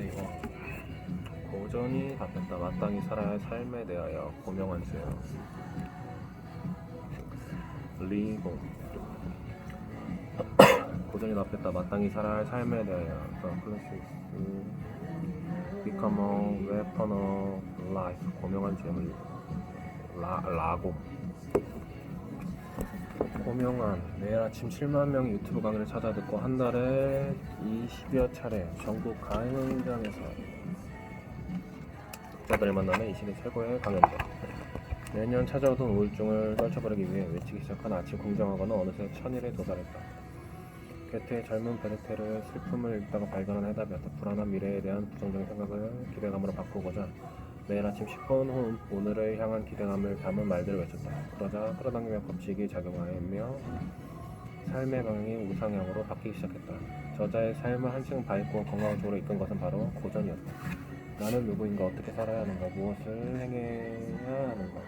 근데 이거 고전이 답했다. 마땅히 살아야 할 삶에 대하여 고명한 죄요. 리고. 고전이 답했다. 마땅히 살아야 할 삶에 대하여. The classics become a weapon of life. 고명한 죄물. 라, 라고 고명한 매일 아침 7만 명이 유튜브 강의를 찾아 듣고 한 달에 20여 차례 전국 강의 현장에서 독자들을 만나는 이 시대 최고의 강연자 매년 찾아오던 우울증을 떨쳐버리기 위해 외치기 시작한 아침 공정하거나 어느새 천일에 도달했다. 괴테의 젊은 베르테를 슬픔을 읽다가 발견한 해답이었다. 불안한 미래에 대한 부정적인 생각을 기대감으로 바꾸고자 매일 아침 10분 후 오늘을 향한 기대감을 담은 말들을 외쳤다. 그러자 끌어당기며 법칙이 작용하며 삶의 방향이 우상향으로 바뀌기 시작했다. 저자의 삶을 한층 밝고 건강한 쪽으로 이끈 것은 바로 고전이었다. 나는 누구인가 어떻게 살아야 하는가 무엇을 행해야 하는가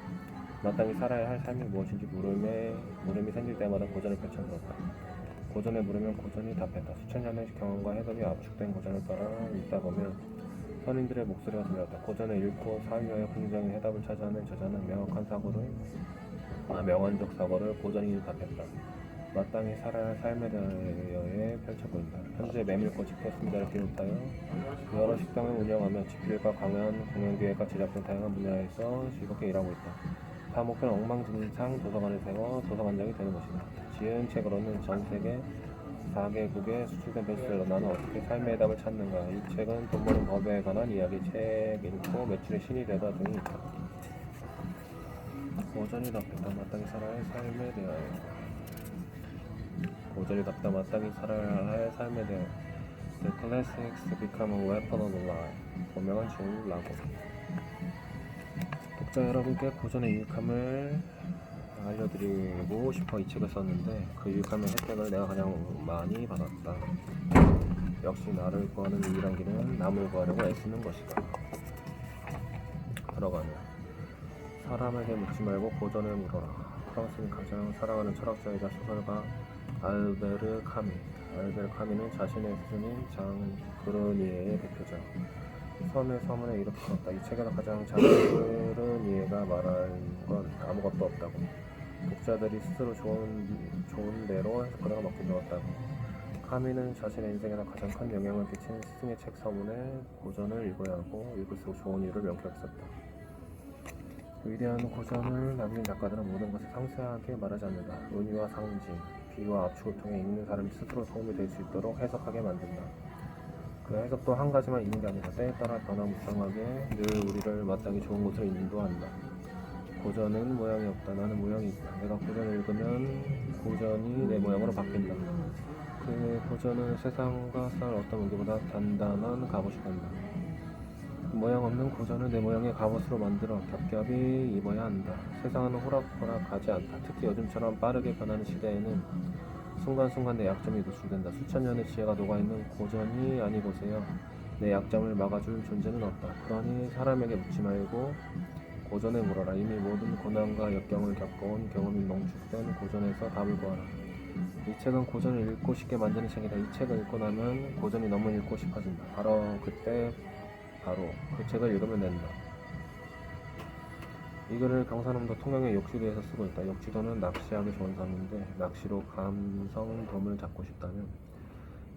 마땅히 살아야 할 삶이 무엇인지 물음에 물음이 생길 때마다 고전을 펼쳐들었다. 고전에 물으면 고전이 답했다. 수천 년의 경험과 해석이 압축된 고전을 따라 읽다 보면 선인들의 목소리가 들렸다. 고전을 읽고 사유하여 긍정의 해답을 찾아낸 저자는 명확한 사고를 아, 명언적 사고를 고전이 답했다. 마땅히 살아야 할 삶에 대하여 펼쳐 보인다. 현재 메밀꽃이 폈습니다를 비롯하여 여러 식당을 운영하며 집필과 강연, 공연기획과 제작 등 다양한 분야에서 즐겁게 일하고 있다. 다 목표는 엉망진창 도서관을 세워 도서관장이 되는 것이다. 지은 책으로는 전 세계 4개국에 수출된 베스트셀러 나는 어떻게 삶의 해답을 찾는가. 이 책은 돈 버는 법에 관한 이야기 책 읽고 매출의 신이 되다 등이 있다. 고전이 답다 마땅히 살아야 할 삶에 대하여. 고전이 답다 마땅히 살아야 할 삶에 대하여. The classics become a weapon of life. 고명한 주라고. 독자 여러분께 고전의 유익함을 알려드리고 싶어 이 책을 썼는데 그 유익함의 혜택을 내가 가장 많이 받았다. 역시 나를 구하는 유일한 길은 남을 구하려고 애쓰는 것이다. 들어가는 사람에게 묻지 말고 고전을 물어라. 프랑스인 가장 사랑하는 철학자이자 소설가 알베르 카미. 알베르 카미는 자신의 스승인 장 그르니에의 대표자. 섬의 서문에 이렇게 썼다. 이 책에서 가장 장 그르니에가 말한 건 아무것도 없다고. 독자들이 스스로 좋은, 좋은 대로 해석하다가 먹게 되었다고. 카미는 자신의 인생에서 가장 큰 영향을 끼친 스승의 책 서문에 고전을 읽어야 하고 읽을수록 좋은 이유를 명쾌했었다. 위대한 고전을 남긴 작가들은 모든 것을 상세하게 말하지 않는다. 의미와 상징, 비유와 압축을 통해 읽는 사람이 스스로 도움이 될 수 있도록 해석하게 만든다. 그 해석도 한 가지만 있는 게 아니라 때에 따라 변화무쌍하게 늘 우리를 마땅히 좋은 곳으로 인도한다. 고전은 모양이 없다. 나는 모양이 있다. 내가 고전을 읽으면 고전이 내 모양으로 바뀐다. 그 고전은 세상과 쌀 어떤 무기보다 단단한 갑옷이 된다. 그 모양 없는 고전을 내 모양의 갑옷으로 만들어 겹겹이 입어야 한다. 세상은 호락호락하지 않다. 특히 요즘처럼 빠르게 변하는 시대에는 순간순간 내 약점이 노출된다. 수천 년의 지혜가 녹아있는 고전이 아니고세요. 내 약점을 막아줄 존재는 없다. 그러니 사람에게 묻지 말고 고전에 물어라. 이미 모든 고난과 역경을 겪어온 경험이 농축된 고전에서 답을 구하라. 이 책은 고전을 읽고 싶게 만드는 책이다. 이 책을 읽고 나면 고전이 너무 읽고 싶어진다. 바로 그때 바로 그 책을 읽으면 된다. 이 글을 경산음도 통영의 욕지도에서 쓰고 있다. 욕지도는 낚시하기 좋은 섬인데 낚시로 감성돔을 잡고 싶다면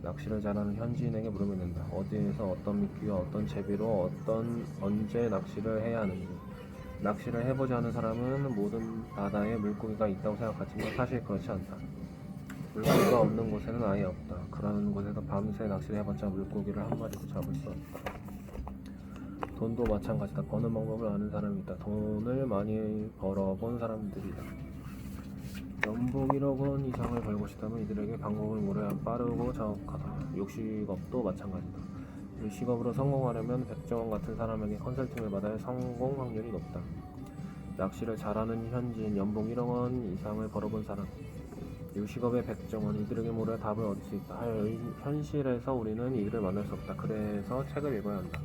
낚시를 잘하는 현지인에게 물으면 된다. 어디에서 어떤 미끼와 어떤 제비로 어떤 언제 낚시를 해야 하는지. 낚시를 해보지 않은 사람은 모든 바다에 물고기가 있다고 생각하지만 사실 그렇지 않다. 물고기가 없는 곳에는 아예 없다. 그런 곳에서 밤새 낚시를 해봤자 물고기를 한 마리도 잡을 수 없다. 돈도 마찬가지다. 버는 방법을 아는 사람이 있다. 돈을 많이 벌어본 사람들이다. 연봉 1억 원 이상을 벌고 싶다면 이들에게 방법을 물어야 빠르고 정확하다. 요식업도 마찬가지다. 요식업으로 성공하려면 백종원 같은 사람에게 컨설팅을 받아야 성공 확률이 높다. 낚시를 잘하는 현지인 연봉 1억 원 이상을 벌어본 사람. 요식업의 백종원 이들에게 물어야 답을 얻을 수 있다. 현실에서 우리는 이들을 만날 수 없다. 그래서 책을 읽어야 한다.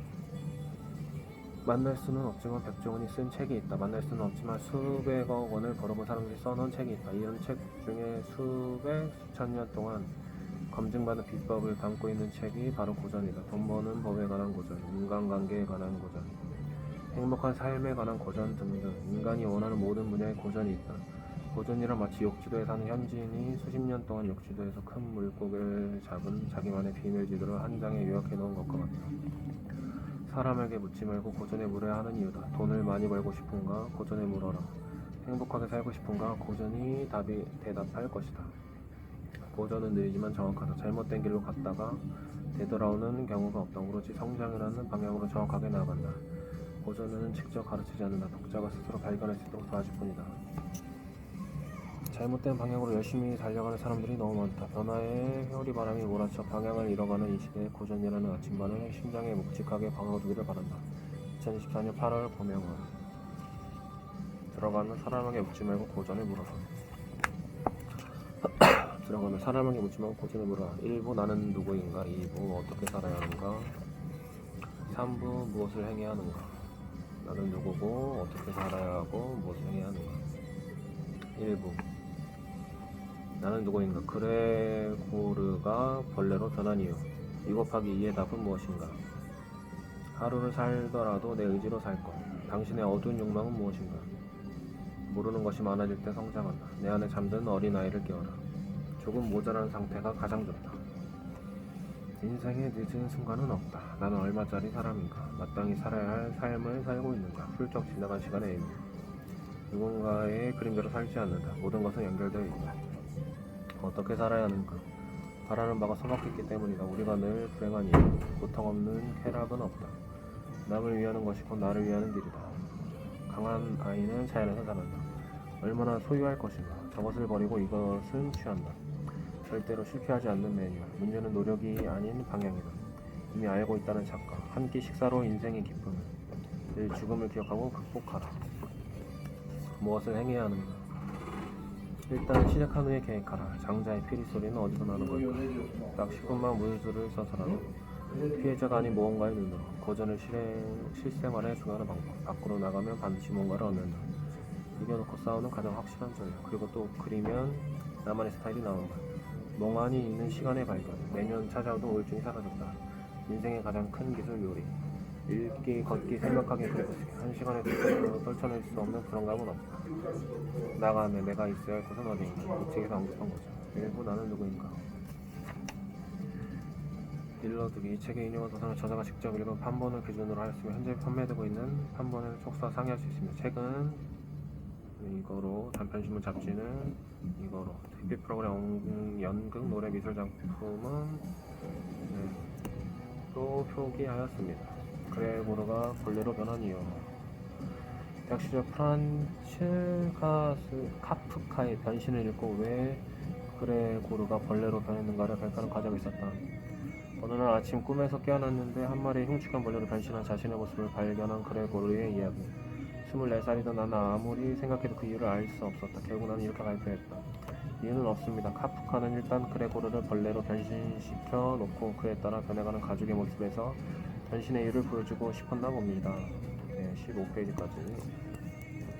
만날 수는 없지만 백종원이 쓴 책이 있다. 만날 수는 없지만 수백억 원을 벌어본 사람들이 써놓은 책이 있다. 이런 책 중에 수백, 수천 년 동안 검증받은 비법을 담고 있는 책이 바로 고전이다. 돈 버는 법에 관한 고전, 인간관계에 관한 고전, 행복한 삶에 관한 고전 등등 인간이 원하는 모든 분야의 고전이 있다. 고전이란 마치 욕지도에 사는 현지인이 수십 년 동안 욕지도에서 큰 물고기를 잡은 자기만의 비밀지도를 한 장에 요약해 놓은 것과 같다. 사람에게 묻지 말고 고전에 물어야 하는 이유다. 돈을 많이 벌고 싶은가? 고전에 물어라. 행복하게 살고 싶은가? 고전이 답이 대답할 것이다. 고전은 느리지만 정확하다. 잘못된 길로 갔다가 되돌아오는 경우가 없다. 오로지 성장이라는 방향으로 정확하게 나아간다. 고전은 직접 가르치지 않는다. 독자가 스스로 발견할 수 있도록 도와줄 뿐이다. 잘못된 방향으로 열심히 달려가는 사람들이 너무 많다. 변화의 회오리 바람이 몰아쳐 방향을 잃어가는 이 시대에 고전이라는 아침반을 심장에 묵직하게 박아두기를 바란다. 2024년 8월 고명월 들어가면 사람에게 묻지 말고 고전을 물어라. 들어가면 사람에게 묻지 말고 고전을 물어라. 1부 나는 누구인가? 2부 어떻게 살아야 하는가? 3부 무엇을 행해야 하는가? 나는 누구고 어떻게 살아야 하고 무엇을 행해야 하는가? 1부 나는 누구인가? 그레고르가 벌레로 변한 이유 2 곱하기 2의 답은 무엇인가? 하루를 살더라도 내 의지로 살 것. 당신의 어두운 욕망은 무엇인가? 모르는 것이 많아질 때 성장한다. 내 안에 잠든 어린아이를 깨워라. 조금 모자란 상태가 가장 좋다. 인생에 늦은 순간은 없다. 나는 얼마짜리 사람인가? 마땅히 살아야 할 삶을 살고 있는가? 훌쩍 지나간 시간의 의미. 누군가의 그림대로 살지 않는다. 모든 것은 연결되어 있다. 어떻게 살아야 하는가? 바라는 바가 소박했기 때문이다. 우리가 늘 불행한 이유, 고통 없는 쾌락은 없다. 남을 위하는 것이 곧 나를 위하는 길이다. 강한 아이는 자연에서 자란다. 얼마나 소유할 것인가? 저것을 버리고 이것은 취한다. 절대로 실패하지 않는 매뉴얼. 문제는 노력이 아닌 방향이다. 이미 알고 있다는 착각. 한끼 식사로 인생의 기쁨을. 늘 죽음을 기억하고 극복하라. 무엇을 행해야 하는가? 일단 시작한 후에 계획하라. 장자의 피리 소리는 어디서 나는 걸까? 딱 10분만 물수를 써서라도 피해자가 아닌 무언가의 눈으로 고전을 실행, 실생활에 중요한 방법. 밖으로 나가면 반드시 뭔가를 얻는다. 이겨놓고 싸우는 가장 확실한 전략. 그리고 또 그리면 나만의 스타일이 것. 멍하니 있는 시간의 발견. 매년 찾아오던 우울증이 사라졌다. 인생의 가장 큰 기술 요리. 읽기, 걷기, 생각하기, 그리고 한 시간에 두 떨쳐낼 수 없는 불안감은 없다. 나가면 내가 있어야 할 곳은 어디인가? 이 책에서 언급한 거죠. 일부 나는 누구인가? 일러두기 이 책의 인용한 도서는 저자가 직접 읽은 판본을 기준으로 하였으며 현재 판매되고 있는 판본을 속사 상의할 수 있습니다. 책은 이거로 단편신문 잡지는 이거로 TV 프로그램 음, 연극 노래 미술 작품은 네, 또 표기하였습니다. 그레고르가 본래로 변한 이유 대학 시절 프란츠 카스 카프카의 변신을 읽고 왜 그레고르가 벌레로 변했는가를 발견하는 과정이 있었다. 어느 날 아침 꿈에서 깨어났는데 한 마리의 흉측한 벌레로 변신한 자신의 모습을 발견한 그레고르의 이야기. 24살이던 나는 아무리 생각해도 그 이유를 알 수 없었다. 결국 나는 이렇게 발표했다. 이유는 없습니다. 카프카는 일단 그레고르를 벌레로 변신시켜 놓고 그에 따라 변해가는 가족의 모습에서 변신의 이유를 보여주고 싶었나 봅니다. 네, 15페이지까지.